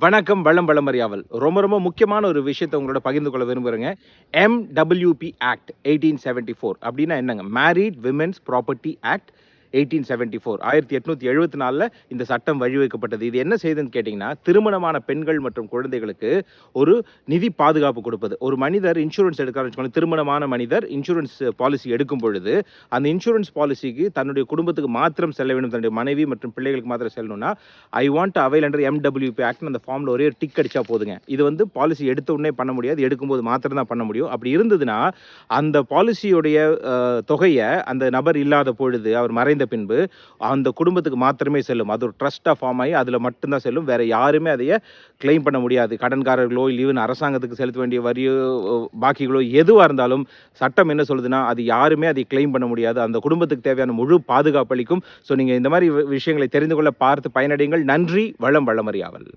வணக்கம் வளம் அறியாவல் ரொம்ப ரொம்ப முக்கியமான ஒரு விஷயத்தை உங்களோட பகிர்ந்து கொள்ள விரும்புகிறேங்க MWP act eighteen seventy four அப்படின்னா என்னங்க? Married women's property act eighteen seventy four ஆயிரத்தி எட்நூற்றி எழுபத்தி நாலில் இந்த சட்டம் வழிவகுக்கப்பட்டது. இது என்ன செய்யுதுன்னு கேட்டிங்கன்னா திருமணமான பெண்கள் மற்றும் குழந்தைகளுக்கு ஒரு நிதி பாதுகாப்பு கொடுப்பது. ஒரு மனிதர் இன்சூரன்ஸ் எடுக்கிறான்னு திருமணமான மனிதர் இன்சூரன்ஸ் பாலிசி எடுக்கும் பொழுது அந்த இன்சூரன்ஸ் பாலிசிக்கு தன்னுடைய குடும்பத்துக்கு மாத்திரம் செல்ல வேண்டும் தன்னுடைய மனைவி மற்றும் பிள்ளைகளுக்கு மாத்திரம் செல்லணும்னா ஐ வாண்ட் அவைல் என்ற எம்டபிள்யூபி ஆக்ட் அந்த ஃபார்மில் ஒரே ஒரு டிக் அடிச்சா போதுங்க. இது வந்து பாலிசி எடுத்த உடனே பண்ண முடியாது எடுக்கும்போது மாத்திரம் தான் பண்ண முடியும். அப்படி இருந்ததுன்னா அந்த பாலிசியுடைய தொகையை அந்த நபர் இல்லாத பொழுது அவர் மறைந்த பின்பு அந்த குடும்பத்துக்கு மாத்திரமே செல்லும். அது ஒரு ட்ரஸ்ட்டாக ஃபார்ம் ஆகி அதில் மட்டும்தான் செல்லும். வேறு யாருமே அதைய கிளைம் பண்ண முடியாது. கடன்காரர்களோ இல்லை ஈவன் அரசாங்கத்துக்கு செலுத்த வேண்டிய வரியோ பாக்கிகளோ எதுவாக இருந்தாலும் சட்டம் என்ன சொல்லுதுன்னா அது யாருமே அதை கிளைம் பண்ண முடியாது. அந்த குடும்பத்துக்கு தேவையான முழு பாதுகாப்பு அளிக்கும். ஸோ நீங்கள் இந்த மாதிரி விஷயங்களை தெரிந்து கொள்ள பார்த்து பயனடைங்கள் நன்றி. வளம் வளமறியாவல்